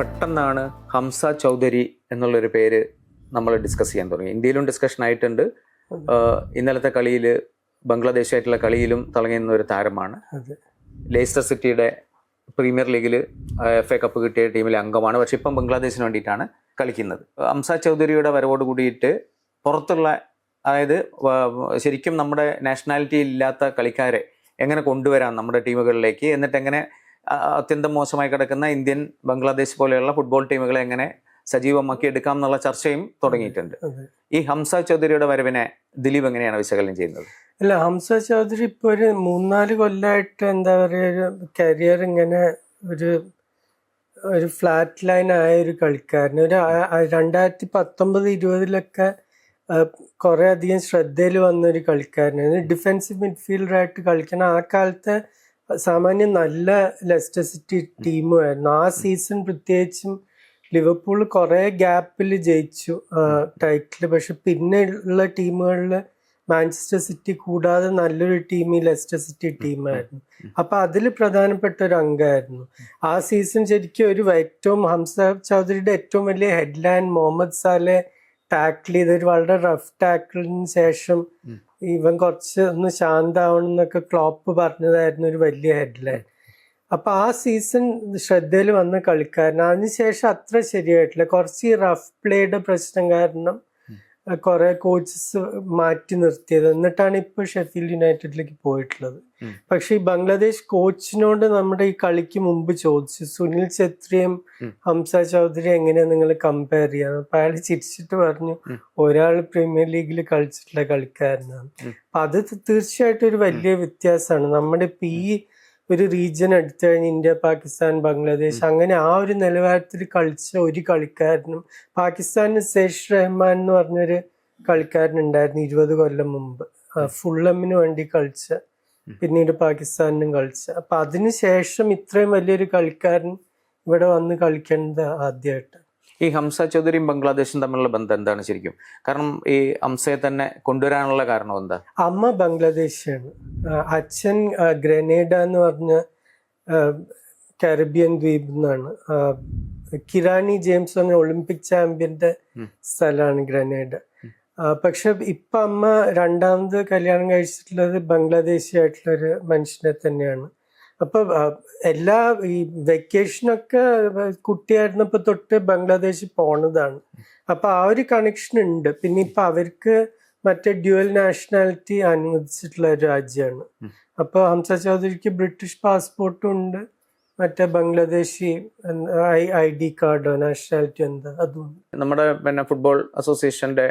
പെട്ടെന്നാണ് ഹംസ ചൗധരി എന്നുള്ളൊരു പേര് നമ്മൾ ഡിസ്കസ് ചെയ്യാൻ തുടങ്ങി. ഇന്ത്യയിലും ഡിസ്കഷൻ ആയിട്ടുണ്ട്. ഇന്നലത്തെ കളിയിൽ ബംഗ്ലാദേശായിട്ടുള്ള കളിയിലും തിളങ്ങുന്ന ഒരു താരമാണ്. ലേസ്റ്റർ സിറ്റിയുടെ പ്രീമിയർ ലീഗിൽ എഫ് എ കപ്പ് കിട്ടിയ ടീമിലെ അംഗമാണ്. പക്ഷെ ഇപ്പം ബംഗ്ലാദേശിന് വേണ്ടിയിട്ടാണ് കളിക്കുന്നത്. ഹംസ ചൗധരിയുടെ വരവോട് കൂടിയിട്ട് പുറത്തുള്ള അതായത് ശരിക്കും നമ്മുടെ നാഷണാലിറ്റി ഇല്ലാത്ത കളിക്കാരെ എങ്ങനെ കൊണ്ടുവരാം നമ്മുടെ ടീമുകളിലേക്ക്? എന്നിട്ട് എങ്ങനെ അത്യന്തം മോശമായി കിടക്കുന്ന ഇന്ത്യൻ ബംഗ്ലാദേശ് പോലെയുള്ള ഫുട്ബോൾ ടീമുകളെ എങ്ങനെ സജീവമാക്കി എടുക്കാം എന്നുള്ള ചർച്ചയും തുടങ്ങിയിട്ടുണ്ട്. ഈ ഹംസ ചൗധരിയുടെ വരവിനെ ദിലീപ് എങ്ങനെയാണ് വിശകലനം ചെയ്യുന്നത്? അല്ല ഹംസ ചൗധരി ഇപ്പൊ ഒരു മൂന്നാൽ കൊല്ലമായിട്ട് എന്താ പറയുക ഒരു കരിയർ ഇങ്ങനെ ഒരു ഒരു ഫ്ലാറ്റ് ലൈൻ ആയ ഒരു കളിക്കാരൻ ഒരു രണ്ടായിരത്തി പത്തൊമ്പത് ഇരുപതിലൊക്കെ കുറെ അധികം ശ്രദ്ധയിൽ വന്ന ഒരു കളിക്കാരനാണ്. ഡിഫൻസീവ് മിഡ്ഫീൽഡർ ആയിട്ട് കളിക്കണം ആ കാലത്തെ സാമാന്യം നല്ല ലെസ്റ്റർ സിറ്റി ടീമുമായിരുന്നു. ആ സീസൺ പ്രത്യേകിച്ചും ലിവർപൂൾ കുറേ ഗ്യാപ്പിൽ ജയിച്ചു ടൈറ്റിൽ. പക്ഷെ പിന്നെ ഉള്ള ടീമുകളിൽ മാഞ്ചസ്റ്റർ സിറ്റി കൂടാതെ നല്ലൊരു ടീം ഈ ലെസ്റ്റർ സിറ്റി ടീമായിരുന്നു. അപ്പൊ അതിൽ പ്രധാനപ്പെട്ട ഒരു അംഗമായിരുന്നു. ആ സീസൺ ശരിക്കും ഒരു ഏറ്റവും ഹംസ ചൗധരിയുടെ ഏറ്റവും വലിയ ഹെഡ്ലൈൻ മുഹമ്മദ് സാലെ ടാക്കിൾ ചെയ്ത ഒരു വളരെ റഫ് ടാക്കിളിന് ശേഷം. ഇവൻ കുറച്ച് ഒന്ന് ശാന്താവണം എന്നൊക്കെ ക്ലോപ്പ് പറഞ്ഞതായിരുന്നു ഒരു വലിയ ഹെഡ്ലൈൻ അപ്പോൾ ആ സീസൺ ശ്രദ്ധയിൽ വന്ന കളിക്കാരൻ അതിനുശേഷം അത്ര ശരിയായിട്ടില്ല കുറച്ച് റഫ് പ്ലേയുടെ പ്രശ്നം കാരണം. കുറെ കോച്ചസ് മാറ്റി നിർത്തിയത് എന്നിട്ടാണ് ഇപ്പൊ ഷെഫീൽഡ് യുണൈറ്റഡിലേക്ക് പോയിട്ടുള്ളത്. പക്ഷെ ഈ ബംഗ്ലാദേശ് കോച്ചിനോട് നമ്മുടെ ഈ കളിക്ക് മുമ്പ് ചോദിച്ചു സുനിൽ ഛത്രിയും. ഹംസ ചൗധരി എങ്ങനെയാ നിങ്ങൾ കമ്പയർ ചെയ്യാൻ അപ്പൊ അയാൾ ചിരിച്ചിട്ട് പറഞ്ഞു ഒരാൾ പ്രീമിയർ ലീഗിൽ കളിച്ചിട്ടുള്ള കളിക്കാരനാണ്. അപ്പൊ അത് തീർച്ചയായിട്ടും ഒരു വലിയ വ്യത്യാസമാണ് നമ്മുടെ ഇപ്പൊ ഈ ഒരു റീജിയൻ എടുത്തു കഴിഞ്ഞ് ഇന്ത്യ പാകിസ്ഥാൻ ബംഗ്ലാദേശ് അങ്ങനെ ആ ഒരു നിലവാരത്തിൽ കളിച്ച ഒരു കളിക്കാരനും പാകിസ്ഥാനിന് സേഷ് റഹ്മാൻ എന്ന് പറഞ്ഞൊരു കളിക്കാരൻ ഉണ്ടായിരുന്നു ഇരുപത് കൊല്ലം മുമ്പ്. ഫുള്ളമ്മിന് വേണ്ടി കളിച്ച പിന്നീട് പാകിസ്ഥാനിനും കളിച്ച. അപ്പൊ അതിനുശേഷം ഇത്രയും വലിയൊരു കളിക്കാരൻ ഇവിടെ വന്ന് കളിക്കേണ്ടത് ആദ്യമായിട്ട് ഈ ഹംസ ചൗധരിയും ബംഗ്ലാദേശും തമ്മിലുള്ള ബന്ധം എന്താണ് ശരിക്കും? കാരണം ഈ ഹംസയെ തന്നെ കൊണ്ടുവരാനുള്ള കാരണം എന്താ? അമ്മ ബംഗ്ലാദേശിയാണ്. അച്ഛൻ ഗ്രനേഡ എന്ന് പറഞ്ഞ കരബിയൻ ദ്വീപ് എന്നാണ് കിരാണി കിരാനി ജെയിംസ് പറഞ്ഞ ഒളിമ്പിക് ചാമ്പ്യന്റെ. സ്ഥലമാണ് ഗ്രനേഡ. പക്ഷെ ഇപ്പൊ അമ്മ രണ്ടാമത് കല്യാണം കഴിച്ചിട്ടുള്ളത് ബംഗ്ലാദേശി ആയിട്ടുള്ള ഒരു മനുഷ്യനെ തന്നെയാണ്. അപ്പൊ എല്ലാ ഈ വെക്കേഷനൊക്കെ കുട്ടിയായിരുന്നപ്പോ തൊട്ട് ബംഗ്ലാദേശിൽ പോണതാണ്. അപ്പൊ ആ ഒരു കണക്ഷൻ ഉണ്ട്. പിന്നെ ഇപ്പൊ അവർക്ക് മറ്റേ ഡ്യുവൽ നാഷണാലിറ്റി അനുവദിച്ചിട്ടുള്ള ഒരു രാജ്യമാണ്. അപ്പോൾ അപ്പൊ ഹംസ ചൗധരിക്ക് ബ്രിട്ടീഷ് പാസ്പോർട്ടും ഉണ്ട്. മറ്റേ ബംഗ്ലാദേശി ഐ ഡി കാർഡോ നാഷണാലിറ്റി എന്താ അതും. നമ്മുടെ പിന്നെ ഫുട്ബോൾ അസോസിയേഷന്റെ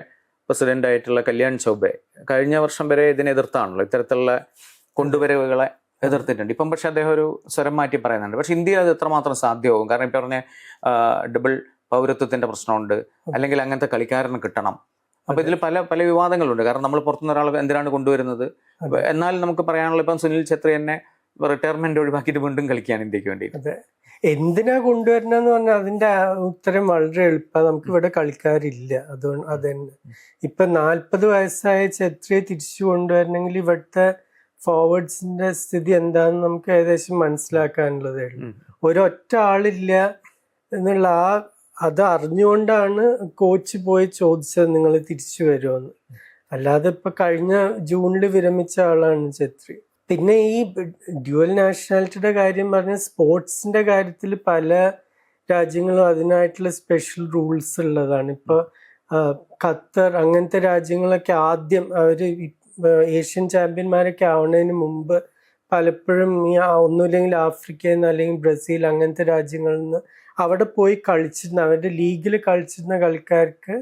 പ്രസിഡന്റ് ആയിട്ടുള്ള കല്യാൺ ചൗബെ കഴിഞ്ഞ വർഷം വരെ ഇതിനെ എതിർത്താണല്ലോ. ഇത്തരത്തിലുള്ള കൊണ്ടുവരവുകളെ എതിർത്തിട്ടുണ്ട്. ഇപ്പം പക്ഷെ അദ്ദേഹം ഒരു സ്വരം മാറ്റി പറയുന്നുണ്ട്. പക്ഷെ ഇന്ത്യയിൽ അത് എത്രമാത്രം സാധ്യമാവും കാരണം ഇപ്പം പറഞ്ഞ ഡബിൾ പൗരത്വത്തിന്റെ പ്രശ്നമുണ്ട്. അല്ലെങ്കിൽ അങ്ങനത്തെ കളിക്കാരന് കിട്ടണം. അപ്പൊ ഇതിൽ പല പല വിവാദങ്ങളുണ്ട്. കാരണം നമ്മൾ പുറത്തുനിന്ന് ഒരാൾ എന്തിനാണ് കൊണ്ടുവരുന്നത്. എന്നാൽ നമുക്ക് പറയാനുള്ള ഇപ്പം സുനിൽ ഛത്രി തന്നെ റിട്ടയർമെന്റ് ഒഴിവാക്കിയിട്ട് വീണ്ടും കളിക്കാൻ ഇന്ത്യയ്ക്ക് വേണ്ടി അതെ. എന്തിനാ കൊണ്ടുവരണെന്ന് പറഞ്ഞാൽ അതിന്റെ ഉത്തരം വളരെ എളുപ്പമാണ് നമുക്ക് ഇവിടെ കളിക്കാരില്ല. അതുകൊണ്ട് അതന്നെ. ഇപ്പൊ നാൽപ്പത് വയസ്സായ ഛത്രിയെ തിരിച്ചു കൊണ്ടുവരണമെങ്കിൽ ഇവിടുത്തെ ഫോർവേഡ്സിന്റെ സ്ഥിതി എന്താണെന്ന് നമുക്ക് ഏകദേശം മനസ്സിലാക്കാനുള്ളതേ ഉള്ളൂ. ഒരൊറ്റ ആളില്ല എന്നുള്ള ആ അത് അറിഞ്ഞുകൊണ്ടാണ് കോച്ച് പോയി ചോദിച്ചത് നിങ്ങൾ തിരിച്ചു വരുമെന്ന് അല്ലാതെ ഇപ്പൊ കഴിഞ്ഞ ജൂണിൽ വിരമിച്ച ആളാണ് ഛത്രി. പിന്നെ ഈ ഡ്യുവൽ നാഷണാലിറ്റിയുടെ കാര്യം പറഞ്ഞ സ്പോർട്സിന്റെ കാര്യത്തിൽ പല രാജ്യങ്ങളും അതിനായിട്ടുള്ള സ്പെഷ്യൽ റൂൾസ് ഉള്ളതാണ്. ഇപ്പൊ ഖത്തർ അങ്ങനത്തെ രാജ്യങ്ങളൊക്കെ ആദ്യം ആ, ഏഷ്യൻ ചാമ്പ്യന്മാരൊക്കെ ആവുന്നതിന് മുമ്പ് പലപ്പോഴും ഈ ഒന്നുമില്ലെങ്കിൽ ആഫ്രിക്കയിൽ നിന്ന് അല്ലെങ്കിൽ ബ്രസീൽ അങ്ങനത്തെ രാജ്യങ്ങളിൽ നിന്ന് അവിടെ പോയി കളിച്ചിരുന്ന അവരുടെ ലീഗിൽ കളിച്ചിരുന്ന കളിക്കാർക്ക്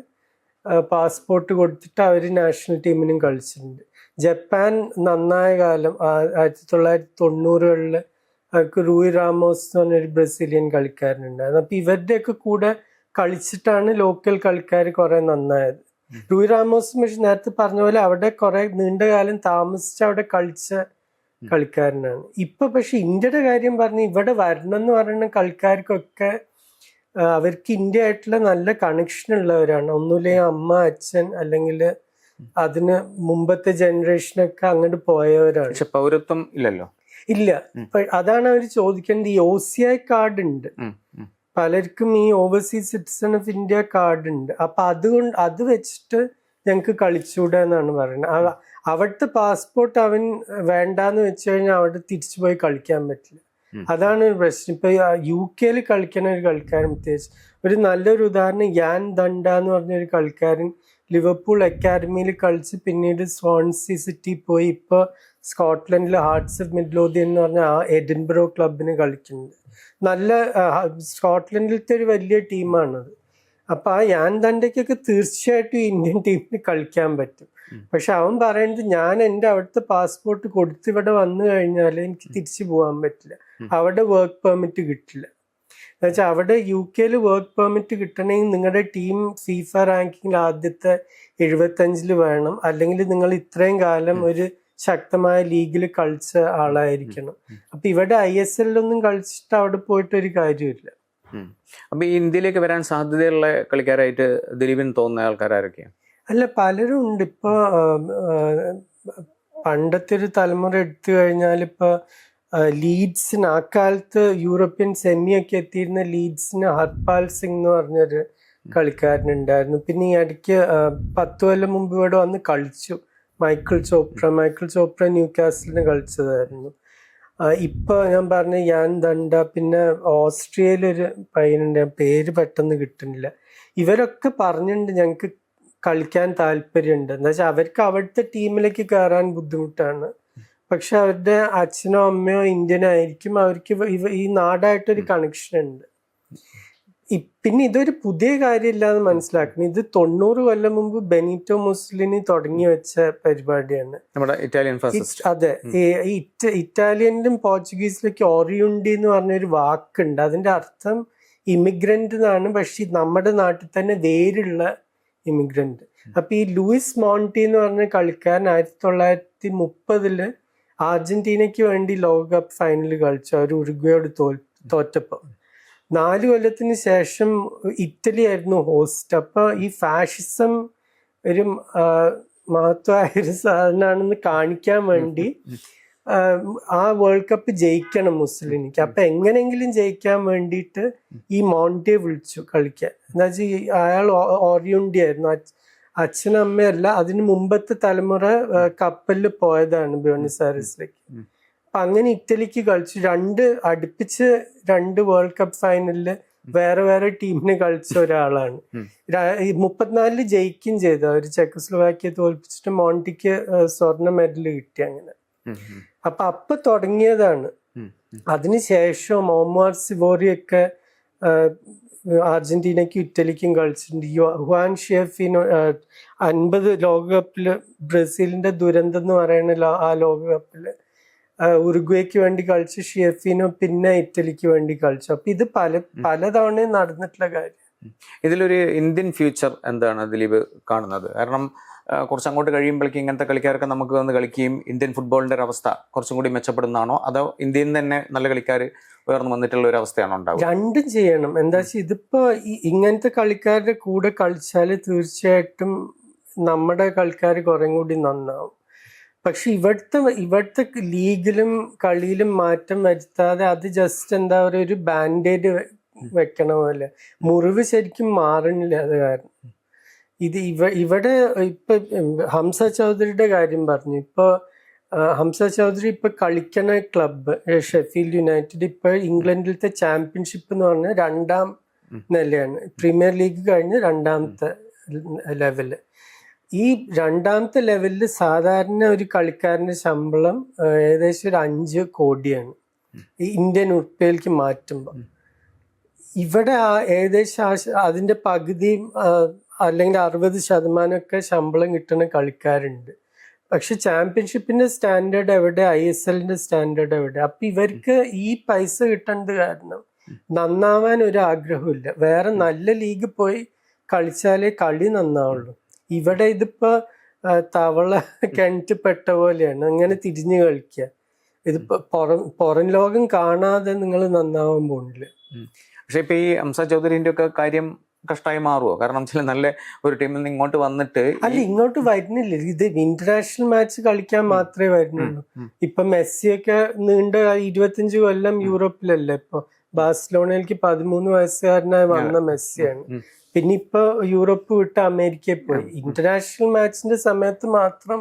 പാസ്പോർട്ട് കൊടുത്തിട്ട് അവർ നാഷണൽ ടീമിനും കളിച്ചിട്ടുണ്ട്. ജപ്പാൻ നന്നായ കാലം ആയിരത്തി തൊള്ളായിരത്തി തൊണ്ണൂറുകളിൽ അവർക്ക് റൂയി റാമോസ് എന്ന് പറഞ്ഞൊരു ബ്രസീലിയൻ കളിക്കാരനുണ്ടായിരുന്നു. അപ്പോൾ ഇവരുടെയൊക്കെ കൂടെ കളിച്ചിട്ടാണ് ലോക്കൽ കളിക്കാർ കുറേ നന്നായത്. ഉം. രാമോസ് മിഷൻ നേരത്തെ പറഞ്ഞ പോലെ അവിടെ കുറെ നീണ്ടകാലം താമസിച്ച് അവിടെ കളിച്ച കളിക്കാരനാണ്. ഇപ്പൊ പക്ഷെ ഇന്ത്യയുടെ കാര്യം പറഞ്ഞ് ഇവിടെ വരണം എന്ന് പറയുന്ന കളിക്കാർക്കൊക്കെ അവർക്ക് ഇന്ത്യ ആയിട്ടുള്ള നല്ല കണക്ഷൻ ഉള്ളവരാണ്. ഒന്നുമില്ലെങ്കിൽ അമ്മ അച്ഛൻ അല്ലെങ്കിൽ അതിന് മുമ്പത്തെ ജനറേഷനൊക്കെ അങ്ങോട്ട് പോയവരാണ്. പക്ഷെ പൗരത്വം ഇല്ലല്ലോ? ഇല്ല. അതാണ് അവർ ചോദിക്കേണ്ടത്. ഈ ഒ സി ഐ കാർഡ് ഉണ്ട്. പലർക്കും ഈ overseas citizen of India card ഉണ്ട്. അപ്പൊ അതുകൊണ്ട് അത് വെച്ചിട്ട് ഞങ്ങൾക്ക് കളിച്ചൂടെ എന്നാണ് പറയുന്നത്. അവ- അവിടുത്തെ പാസ്പോർട്ട് അവൻ വേണ്ടാന്ന് വെച്ച് കഴിഞ്ഞാൽ അവിടെ തിരിച്ചു പോയി കളിക്കാൻ പറ്റില്ല. അതാണ് ഒരു പ്രശ്നം. ഇപ്പൊ യു കെയിൽ കളിക്കുന്ന ഒരു കളിക്കാരൻ പ്രത്യേകിച്ച്. ഒരു നല്ലൊരു ഉദാഹരണം യാൻ ദണ്ട എന്ന് പറഞ്ഞ ഒരു കളിക്കാരൻ ലിവർപൂൾ അക്കാദമിയിൽ കളിച്ച് പിന്നീട് സോൺസി സിറ്റി പോയി. ഇപ്പൊ സ്കോട്ട്ലൻഡിലെ ഹാർട്സ് ഓഫ് മിഡ്ലോദി എന്ന് പറഞ്ഞ ആ എഡിൻബ്രോ ക്ലബിന് കളിക്കുന്നുണ്ട്. നല്ല സ്കോട്ട്ലൻഡിലത്തെ ഒരു വലിയ ടീമാണത്. അപ്പൊ ആ ഞാൻ തന്റെക്കൊക്കെ തീർച്ചയായിട്ടും ഇന്ത്യൻ ടീമിന് കളിക്കാൻ പറ്റും. പക്ഷെ അവൻ പറയുന്നത് ഞാൻ എന്റെ അവിടുത്തെ പാസ്പോർട്ട് കൊടുത്ത് ഇവിടെ വന്നു കഴിഞ്ഞാൽ എനിക്ക് തിരിച്ചു പോകാൻ പറ്റില്ല. അവിടെ വർക്ക് പെർമിറ്റ് കിട്ടില്ല. എന്നുവെച്ചാൽ അവിടെ യു കെയിൽ വർക്ക് പെർമിറ്റ് കിട്ടണമെങ്കിൽ നിങ്ങളുടെ ടീം ഫീഫ റാങ്കിങ്ങിൽ ആദ്യത്തെ എഴുപത്തഞ്ചിൽ വേണം. അല്ലെങ്കിൽ നിങ്ങൾ ഇത്രയും കാലം ഒരു ശക്തമായ ലീഗിൽ കളിച്ച ആളായിരിക്കണം. അപ്പൊ ഇവിടെ ഐ എസ് എല്ലൊന്നും കളിച്ചിട്ട് അവിടെ പോയിട്ട് ഒരു കാര്യമില്ല. അപ്പൊ ഈ ഇന്ത്യയിലേക്ക് വരാൻ സാധ്യതയുള്ള കളിക്കാരായിട്ട് ദിലീപിന് തോന്നുന്ന ആൾക്കാരൊക്കെയാണ് അല്ല പലരും ഉണ്ട്. ഇപ്പൊ പണ്ടത്തെ ഒരു തലമുറ എടുത്തു കഴിഞ്ഞാൽ ഇപ്പൊ ലീഡ്സിന് ആ കാലത്ത് യൂറോപ്യൻ ഒക്കെ എത്തിയിരുന്ന ലീഡ്സിന് ഹർപാൽ സിംഗ് എന്ന് പറഞ്ഞൊരു കളിക്കാരനുണ്ടായിരുന്നു പിന്നെ ഈ ഇടയ്ക്ക് പത്ത് കൊല്ലം മുമ്പ് ഇവിടെ വന്ന് കളിച്ചു. മൈക്കിൾ ചോപ്ര. മൈക്കിൾ ചോപ്ര ന്യൂ കാസലിന് കളിച്ചതായിരുന്നു. ഇപ്പോൾ ഇപ്പൊ ഞാൻ പറഞ്ഞ ഞാൻ ദണ്ട പിന്നെ ഓസ്ട്രിയയിലൊരു പയ്യനുണ്ട്. ഞാൻ പേര് പെട്ടെന്ന് കിട്ടുന്നില്ല. ഇവരൊക്കെ പറഞ്ഞിട്ടുണ്ട് ഞങ്ങൾക്ക് കളിക്കാൻ താല്പര്യമുണ്ട് എന്താ വെച്ചാൽ അവർക്ക് അവിടുത്തെ ടീമിലേക്ക് കയറാൻ ബുദ്ധിമുട്ടാണ്. പക്ഷെ അവരുടെ അച്ഛനോ അമ്മയോ ഇന്ത്യൻ ആയിരിക്കും അവർക്ക് ഈ നാടായിട്ടൊരു കണക്ഷൻ ഉണ്ട്. പിന്നെ ഇതൊരു പുതിയ കാര്യമില്ലാന്ന് മനസ്സിലാക്കണം ഇത് തൊണ്ണൂറ് കൊല്ലം മുമ്പ് ബെനീറ്റോ മുസ്ലിനി തുടങ്ങി വെച്ച പരിപാടിയാണ്. നമ്മുടെ ഇറ്റാലിയൻ അതെ. ഇറ്റാലിയനിലും പോർച്ചുഗീസിലൊക്കെ ഓറിയുണ്ടി എന്ന് പറഞ്ഞൊരു വാക്കുണ്ട്. അതിന്റെ അർത്ഥം ഇമിഗ്രന്റ് എന്നാണ്. പക്ഷെ നമ്മുടെ നാട്ടിൽ തന്നെ വേരുള്ള ഇമിഗ്രന്റ്. അപ്പൊ ഈ ലൂയിസ് മോണ്ടി എന്ന് പറഞ്ഞ കളിക്കാരൻ ആയിരത്തി തൊള്ളായിരത്തി മുപ്പതിൽ അർജന്റീനയ്ക്ക് വേണ്ടി ലോകകപ്പ് ഫൈനലിൽ കളിച്ചു. അവർ ഉരുഗ്വയോട് തോൽ തോറ്റപ്പോ. നാല് കൊല്ലത്തിന് ശേഷം ഇറ്റലി ആയിരുന്നു ഹോസ്റ്റ് അപ്പോൾ ഈ ഫാഷിസം ഒരു മഹത്വമായ ഒരു സാധനമാണെന്ന് കാണിക്കാൻ വേണ്ടി ആ, വേൾഡ് കപ്പ് ജയിക്കണം മുസ്ലിനിക്ക്. അപ്പൊ എങ്ങനെങ്കിലും ജയിക്കാൻ വേണ്ടിയിട്ട് ഈ മോണ്ടെ വിളിച്ചു കളിക്കാൻ. എന്താ വെച്ചാൽ അയാൾ ഓറിയുണ്ടി ആയിരുന്നു. അച്ഛ- അച്ഛനും അമ്മയല്ല അതിന് മുമ്പത്തെ തലമുറ കപ്പലിൽ പോയതാണ് ബ്യൂണസ് ആയറസിലേക്ക്. അപ്പൊ അങ്ങനെ ഇറ്റലിക്ക് കളിച്ചു രണ്ട് അടുപ്പിച്ച് രണ്ട് വേൾഡ് കപ്പ് ഫൈനലിൽ വേറെ വേറെ ടീമിന് കളിച്ച ഒരാളാണ്. മുപ്പത്തിനാലിൽ ജയിക്കുകയും ചെയ്തു അവർ ചെക്കസ്ലോവാക്കിയെ തോൽപ്പിച്ചിട്ട് മോണ്ടിക്ക് സ്വർണ മെഡൽ കിട്ടി അങ്ങനെ. അപ്പൊ അപ്പൊ തുടങ്ങിയതാണ്. അതിനുശേഷം ഒമാർ സിവോറി ഒക്കെ അർജന്റീനയ്ക്കും ഇറ്റലിക്കും കളിച്ചിട്ടുണ്ട്. ഹുവാൻ ഷെഫിനോ അൻപത് ലോകകപ്പിൽ ബ്രസീലിന്റെ ദുരന്തം എന്ന് പറയുന്ന ആ ലോകകപ്പിൽ ഉറുഗ്വേക്ക് വേണ്ടി കളിച്ചു ഷിയഫിനോ പിന്നെ ഇറ്റലിക്ക് വേണ്ടി കളിച്ചു. അപ്പൊ ഇത് പല പലതവണ നടന്നിട്ടുള്ള കാര്യം. ഇതിലൊരു ഇന്ത്യൻ ഫ്യൂച്ചർ എന്താണ് ദിലീപ് കാണുന്നത്? കാരണം കുറച്ച് അങ്ങോട്ട് കഴിയുമ്പോഴേക്കും ഇങ്ങനത്തെ കളിക്കാരൊക്കെ നമുക്ക് വന്ന് കളിക്കുകയും ഇന്ത്യൻ ഫുട്ബോളിന്റെ ഒരു അവസ്ഥ കുറച്ചും കൂടി മെച്ചപ്പെടുന്നതാണോ? അതോ ഇന്ത്യയിൽ നിന്ന് തന്നെ നല്ല കളിക്കാർ ഉയർന്നു വന്നിട്ടുള്ള ഒരു അവസ്ഥയാണോ ഉണ്ടാവുക? രണ്ടും ചെയ്യണം. എന്താ വെച്ചാൽ ഇതിപ്പോ ഇങ്ങനത്തെ കളിക്കാരുടെ കൂടെ കളിച്ചാൽ തീർച്ചയായിട്ടും നമ്മുടെ കളിക്കാർ കുറേ കൂടി നന്നാവും. പക്ഷെ ഇവിടുത്തെ ഇവിടുത്തെ ലീഗിലും കളിയിലും മാറ്റം വരുത്താതെ അത് ജസ്റ്റ് എന്താ പറയുക ഒരു ബാൻഡേഡ് വെക്കണ പോലെ. മുറിവ് ശരിക്കും മാറണില്ല അത് കാരണം. ഇത് ഇവ ഇവിടെ ഇപ്പൊ ഹംസ ചൗധരിയുടെ കാര്യം പറഞ്ഞു. ഇപ്പൊ ഹംസ ചൗധരി ഇപ്പൊ കളിക്കണ ക്ലബ്ബ് ഷെഫീൽഡ് യുണൈറ്റഡ് ഇപ്പൊ ഇംഗ്ലണ്ടിലത്തെ ചാമ്പ്യൻഷിപ്പ് എന്ന് പറഞ്ഞ രണ്ടാം. നിലയാണ്. പ്രീമിയർ ലീഗ് കഴിഞ്ഞ് രണ്ടാമത്തെ ലെവൽ. ഈ രണ്ടാമത്തെ ലെവലിൽ സാധാരണ ഒരു കളിക്കാരന്റെ ശമ്പളം ഏകദേശം ഒരു അഞ്ച് കോടിയാണ്. ഈ ഇന്ത്യൻ ഉറുപ്പയിലേക്ക് മാറ്റുമ്പോൾ ഇവിടെ ആ ഏകദേശം അതിന്റെ പകുതിയും ആ, അല്ലെങ്കിൽ അറുപത് ശതമാനമൊക്കെ ശമ്പളം കിട്ടുന്ന കളിക്കാരുണ്ട്. പക്ഷെ ചാമ്പ്യൻഷിപ്പിന്റെ സ്റ്റാൻഡേർഡ് എവിടെ? ഐ എസ് എല്ലിന്റെ സ്റ്റാൻഡേർഡ് എവിടെ? അപ്പൊ ഇവർക്ക് ഈ പൈസ കിട്ടേണ്ടത് കാരണം നന്നാവാൻ ഒരു ആഗ്രഹമില്ല വേറെ നല്ല ലീഗ് പോയി കളിച്ചാലേ കളി നന്നാവുള്ളൂ. ഇവിടെ ഇതിപ്പോ തവള തവള പെട്ട പോലെയാണ്. അങ്ങനെ തിരിഞ്ഞു കളിക്കുക ഇതിപ്പോ പുറം പുറം ലോകം കാണാതെ നിങ്ങൾ നന്നാവാൻ പോണില്ല. പക്ഷെ ഇപ്പൊ ഈ അംസ ചൗധരിന്റെ ഒക്കെ കാര്യം കഷ്ടമായി മാറുമോ കാരണം ചില നല്ല ഒരു ടീമിൽ നിന്ന് ഇങ്ങോട്ട് വന്നിട്ട് അല്ല ഇങ്ങോട്ട് വരുന്നില്ല. ഇത് ഇന്റർനാഷണൽ മാച്ച് കളിക്കാൻ മാത്രമേ വരുന്നുള്ളൂ. ഇപ്പൊ മെസ്സിയൊക്കെ നീണ്ട ഇരുപത്തിയഞ്ച് കൊല്ലം യൂറോപ്പിലല്ലേ ഇപ്പൊ? ബാഴ്സലോണയിലേക്ക് പതിമൂന്ന് വയസ്സുകാരനായി വന്ന മെസ്സിയാണ്. പിന്നെ ഇപ്പൊ യൂറോപ്പ് വിട്ട് അമേരിക്കയിൽ പോയി. ഇന്റർനാഷണൽ മാച്ചിന്റെ സമയത്ത് മാത്രം.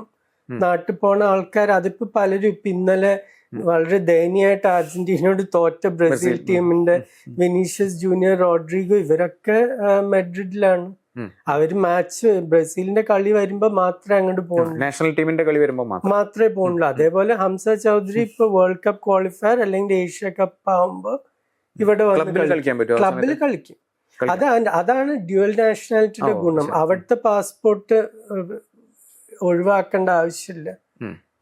നാട്ടിൽ പോണ ആൾക്കാർ അതിപ്പോ പലരും ഇപ്പൊ ഇന്നലെ വളരെ ദയനീയമായിട്ട് അർജന്റീനയോട് തോറ്റ ബ്രസീൽ ടീമിന്റെ വിനീഷ്യസ് ജൂനിയർ റോഡ്രിഗോ ഇവരൊക്കെ മെഡ്രിഡിലാണ്. അവർ മാച്ച് ബ്രസീലിന്റെ കളി വരുമ്പോ മാത്രമേ അങ്ങോട്ട് പോകുള്ളൂ നാഷണൽ ടീമിന്റെ കളി വരുമ്പോ മാത്രം. മാത്രമേ പോകുള്ളൂ അതേപോലെ ഹംസ ചൗധരി ഇപ്പൊ വേൾഡ് കപ്പ് ക്വാളിഫയർ അല്ലെങ്കിൽ ഏഷ്യ കപ്പ് ആവുമ്പോ ഇവിടെ ക്ലബിൽ കളിക്കാം. അതാണ് അതാണ് ഡ്യുവൽ നാഷണാലിറ്റിയുടെ ഗുണം. അവിടുത്തെ പാസ്പോർട്ട് ഒഴിവാക്കേണ്ട ആവശ്യമില്ല.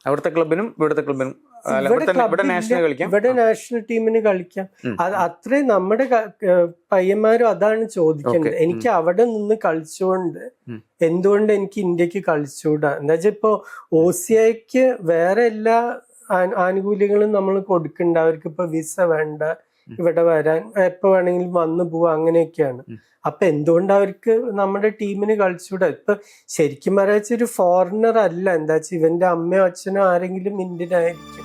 അവിടുത്തെ ക്ലബിനും ഇവിടുത്തെ ക്ലബിനും ഇവിടെ നാഷണൽ ടീമിന് കളിക്കാം? അത് അത്രയും നമ്മുടെ പയ്യന്മാരും അതാണ് ചോദിക്കുന്നത് എനിക്ക് അവിടെ നിന്ന് കളിച്ചുകൊണ്ട് എന്തുകൊണ്ട് എനിക്ക് ഇന്ത്യയ്ക്ക് കളിച്ചുകൂടാ എന്താ വെച്ചാൽ ഇപ്പൊ ഒ സി ഐക്ക് വേറെ എല്ലാ ആനുകൂല്യങ്ങളും നമ്മൾ കൊടുക്കണ്ട. അവർക്ക് ഇപ്പൊ വിസ വേണ്ട. ഇവിടെ വരാൻ എപ്പോ വേണമെങ്കിലും വന്നു പോവാ അങ്ങനെയൊക്കെയാണ്. അപ്പൊ എന്തുകൊണ്ട് അവർക്ക് നമ്മുടെ ടീമിന് കളിച്ചുകൂടാ? ഇപ്പൊ ശരിക്കും പറയാച്ച ഒരു ഫോറിനർ അല്ല. എന്താ വെച്ചാൽ ഇവന്റെ അമ്മയോ അച്ഛനോ ആരെങ്കിലും ഇന്ത്യൻ ആയിരിക്കും.